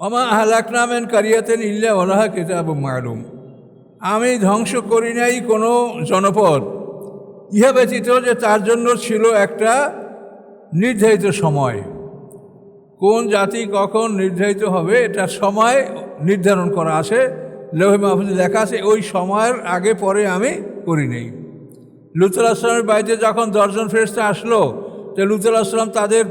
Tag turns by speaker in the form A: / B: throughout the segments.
A: অমা আহলাক নামেন কারিয়াতেন ইল্লা ওলাহা কিতাব মালুম। আমি ধ্বংস করি নাই কোনো জনপদ। ইহা ব্যতীত যে তার জন্য ছিল একটা নির্ধারিত সময়। কোন জাতি কখন নির্ধারিত হবে, এটা সময় নির্ধারণ করা আছে, লোহে মাহফুজে লেখা আছে, ওই সময়ের আগে পরে আমি করি নেই। লুতুল আসলামের বাড়িতে যখন দশজন ফেরস্তা আসলো, তো লুতুল আসলাম তাদের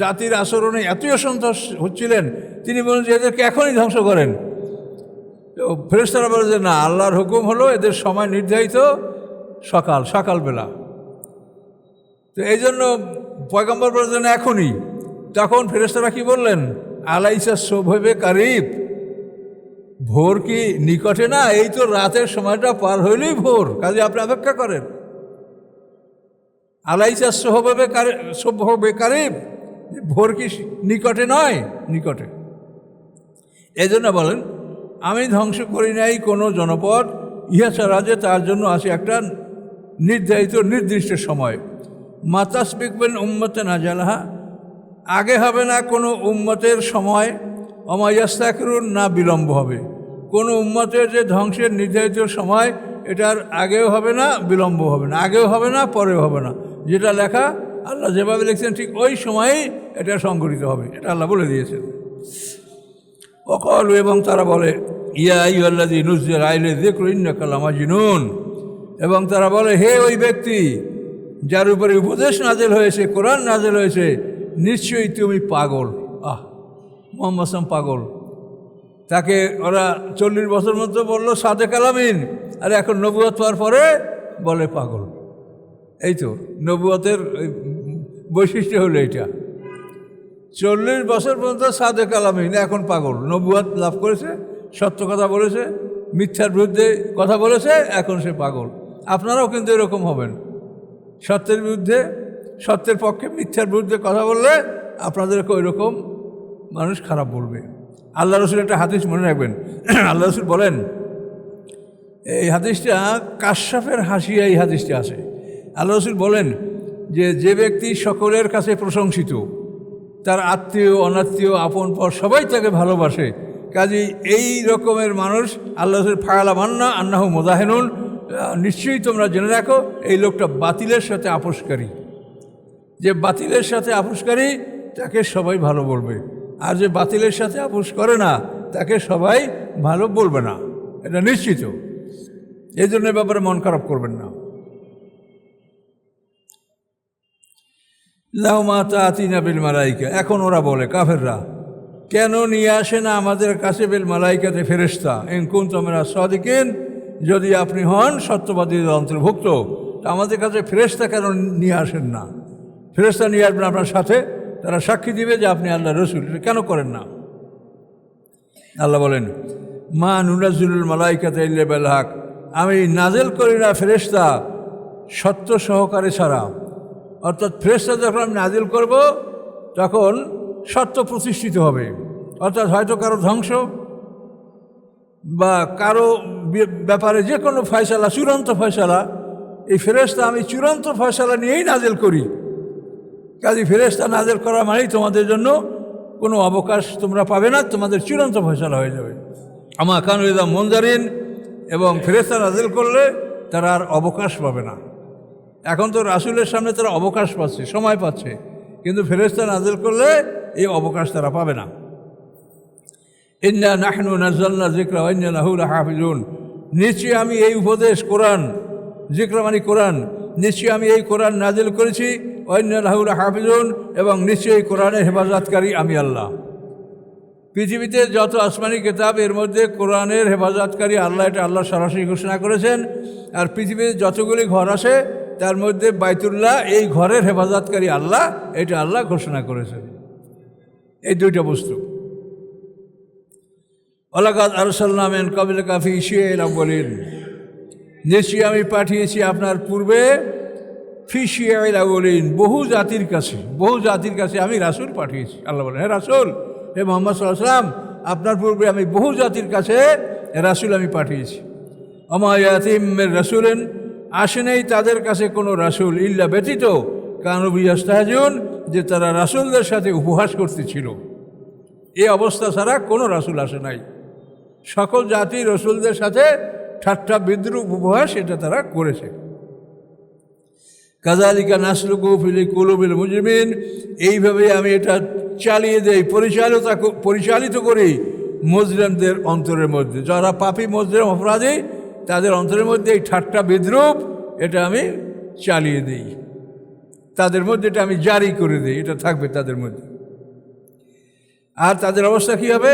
A: জাতির আচরণে এতই অসন্তোষ হচ্ছিলেন, তিনি বলেন যে এদেরকে এখনই ধ্বংস করেন। তো ফেরেস্তারা বলে যে না, আল্লাহর হুকুম হলো এদের সময় নির্ধারিত সকাল, সকালবেলা। তো এই জন্য পয়গম্বর বলেছেন এখনই। তখন ফেরেস্তারা কি বললেন? আলাইসা সৌভবে কারিব। ভোর কি নিকটে না? এই তো রাতের সময়টা পার হইলেই ভোর, কাজে আপনি অপেক্ষা করেন। আলাইসা সোহবে সভ্যবে কারিব। ভোর কি নিকটে নয়? নিকটে। এই জন্য বলেন, আমি ধ্বংস করি নাই কোনো জনপদ, ইহা ছাড়া যে তার জন্য আছে একটা নির্ধারিত নির্দিষ্ট সময়। মাতাস বিকবেন উম্মতে না জালাহা, আগে হবে না কোনো উম্মতের সময় অমায়াস্তাকরুন না বিলম্ব হবে। কোনো উম্মতের যে ধ্বংসের নির্ধারিত সময়, এটার আগেও হবে না বিলম্ব হবে না, আগেও হবে না, পরেও হবে না। যেটা লেখা আল্লাহ যেভাবে লিখছেন, ঠিক ওই সময়েই এটা সংঘটিত হবে। এটা আল্লাহ বলে দিয়েছেন। অকল এবং তারা বলে, ইয়া এবং তারা বলে, হে ওই ব্যক্তি, যার উপরে উপদেশ নাজেল হয়েছে, কোরআন নাজেল হয়েছে, নিশ্চয়ই তুমি পাগল। আহ, মোহাম্মদ পাগল। তাকে ওরা চল্লিশ বছর মধ্যে বলল সাদে কালামিন আর, এখন নবুয়ত পাওয়ার পরে বলে পাগল। এই তো, নবুয়তের বৈশিষ্ট্য হলো এইটা চল্লিশ বছর পর্যন্ত সাদে কালামিন এখন পাগল। নবুয়াত লাভ করেছে, সত্য কথা বলেছে, মিথ্যার বিরুদ্ধে কথা বলেছে, এখন সে পাগল। আপনারাও কিন্তু এরকম হবেন। সত্যের বিরুদ্ধে, সত্যের পক্ষে মিথ্যার বিরুদ্ধে কথা বললে আপনাদেরকে ওই রকম মানুষ খারাপ বলবে। আল্লাহ রসুল একটা হাদিস মনে রাখবেন। আল্লাহ রসুল বলেন, এই হাদিসটা কাশ্যাফের হাসিয়া এই হাদিসটা আছে। আল্লাহ রসুল বলেন যে যে ব্যক্তি সকলের কাছে প্রশংসিত, তার আত্মীয়, অনাত্মীয়, আপন পর সবাই তাকে ভালোবাসে। কাজেই এই রকমের মানুষ, আল্লাহ ফায়ালা মান্না, আন্নাহ মোজাহেনুন নিশ্চয়ই তোমরা জেনে রাখো, এই লোকটা বাতিলের সাথে আপোষকারী। যে বাতিলের সাথে আপোষকারী, তাকে সবাই ভালো বলবে। আর যে বাতিলের সাথে আপোষ করে না, তাকে সবাই ভালো বলবে না। এটা নিশ্চিত। এই জন্য ব্যাপারে মন খারাপ করবেন না। লাউমা তাতিনা বিল মালাইকা। এখন ওরা বলে, কাফেররা, কেন নিয়ে আসে না আমাদের কাছে বিল মালাইকাতে ফেরেস্তা এনকুন তোমরা সদিকেন, যদি আপনি হন সত্যবাদীদের অন্তর্ভুক্ত, তা আমাদের কাছে ফেরেস্তা কেন নিয়ে আসেন না? ফেরেস্তা নিয়ে আসবেন আপনার সাথে, তারা সাক্ষী দিবে যে আপনি আল্লাহ রসুল কেন করেন না? আল্লাহ বলেন, মা নুনাজুল মালাইকাতে ইল্লেবেল হাক, আমি নাজেল করি না ফেরেস্তা সত্য সহকারে ছাড়া। অর্থাৎ ফেরেস্তা যখন আমি নাজিল করব, তখন সত্য প্রতিষ্ঠিত হবে। অর্থাৎ হয়তো কারও ধ্বংস বা কারও ব্যাপারে যে কোনো ফয়সালা, চূড়ান্ত ফয়সালা, এই ফেরেস্তা আমি চূড়ান্ত ফয়সালা নিয়েই নাজেল করি। কাজে ফেরেস্তা নাজেল করা মানেই তোমাদের জন্য কোনো অবকাশ তোমরা পাবে না, তোমাদের চূড়ান্ত ফয়সালা হয়ে যাবে। আমা কানুদা মঞ্জারিন এবং ফেরেস্তা নাজেল করলে তারা আর অবকাশ পাবে না। এখন তো রাসুলের সামনে তারা অবকাশ পাচ্ছে, সময় পাচ্ছে। কিন্তু ফেরেস্তা নাজেল করলে এই অবকাশ তারা পাবে না। ইন্না নাহনু নাজাল্লা জিক্রা ইন্না লাহুল হাফিজুন নিশ্চয়ই আমি এই উপদেশ কোরআন জিক্রা মানে কোরআন, নিশ্চয়ই আমি এই কোরআন নাজিল করেছি অন্য লাহুল হাফিজুন এবং নিশ্চয়ই কোরআনের হেফাজতকারী আমি আল্লাহ। পৃথিবীতে যত আসমানি কেতাব, এর মধ্যে কোরআনের হেফাজতকারী আল্লাহ এটা আল্লাহ সরাসরি ঘোষণা করেছেন। আর পৃথিবীতে যতগুলি ঘর আছে তার মধ্যে বাইতুল্লাহ, এই ঘরের হেফাজতকারী আল্লাহ, এটা আল্লাহ ঘোষণা করেছেন এই দুইটা বস্তু। অলাকাত আরসাল্লামেন কবিল কাফি শিয়েল বলেন নিশ্চয়ই আমি পাঠিয়েছি আপনার পূর্বে ফিসিয়াইলা বলেন বহু জাতির কাছে, বহু জাতির কাছে আমি রাসুল পাঠিয়েছি। আল্লাহ বলেন হ্যাঁ রাসুল, হে মোহাম্মদ সাল্লাম আপনার পূর্বে আমি বহু জাতির কাছে রাসুল আমি পাঠিয়েছি। অমায়াতিমের রাসুলেন আসে নেই তাদের কাছে কোনো রাসুল ইল্লা ব্যতীত কানবিয়াস্তাহাজুন যে তারা রাসুলদের সাথে উপহাস করতেছিল। এ অবস্থা ছাড়া কোনো রাসুল আসে নাই। সকল জাতি রসুলদের সাথে ঠাট্টা বিদ্রুপ উপহাস এটা তারা করেছে। কাজালিকা নাসলুকু ফিলি কুলুবিল মুজরিমিন, এইভাবে আমি এটা চালিয়ে দেই, পরিচালিত পরিচালিত করি মজরিমদের অন্তরের মধ্যে। যারা পাপি মজরিম অপরাধী তাদের অন্তরের মধ্যে এই ঠাট্টা বিদ্রুপ, এটা আমি চালিয়ে দিই। তাদের মধ্যে এটা আমি জারি করে দিই, এটা থাকবে তাদের মধ্যে। আর তাদের অবস্থা কী হবে?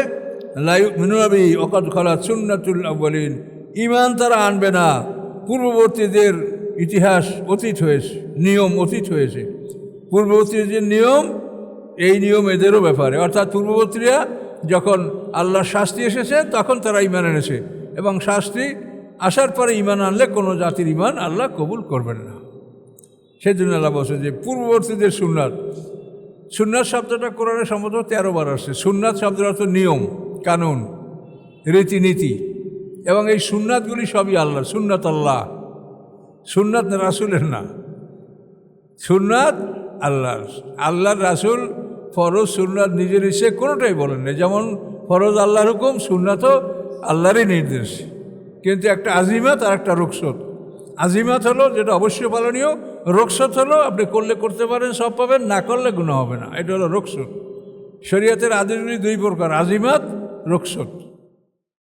A: লাইউ মিনুয়াবি অকদ খলা সুন্নাতুল্লাহ বলিন ইমান তারা আনবে না। পূর্ববর্তীদের ইতিহাস অতীত হয়েছে, নিয়ম অতীত হয়েছে। পূর্ববর্তীর যে নিয়ম, এই নিয়ম এদেরও ব্যাপারে। অর্থাৎ পূর্ববর্তীরা যখন আল্লাহর শাস্তি এসেছে, তখন তারা ইমান এনেছে। এবং শাস্তি আসার পরে ইমান আনলে কোনো জাতির ইমান আল্লাহ কবুল করবেন না। সেই জন্য আল্লাহ বলছে যে, পূর্ববর্তীদের সুন্নাত সুন্নাত শব্দটা কোরআনে সম্ভবত তেরো বার আসছে। সুন্নাত শব্দের অর্থ নিয়ম, কানুন, রীতিনীতি, এবং এই সুন্নাতগুলি সবই আল্লাহ সুন্নাত আল্লাহ। সুন্নাত রাসুলের না। সুন্নাত আল্লাহর। আল্লাহর রাসুল ফরজ সুন্নাত নিজের ইচ্ছে কোনোটাই বলেন না যেমন ফরজ আল্লাহর হুকুম, সুন্নাতও আল্লাহরই নির্দেশ। কিন্তু একটা আজিমাত আর একটা রোগসত আজিমাত হলো যেটা অবশ্যই পালনীয় রোকসত হলো আপনি করলে করতে পারেন, সব পাবেন, না করলে গুণ হবে না। এটা হলো রোকসত শরীয়তের আদিগুলি দুই প্রকার আজিমাত রোকসত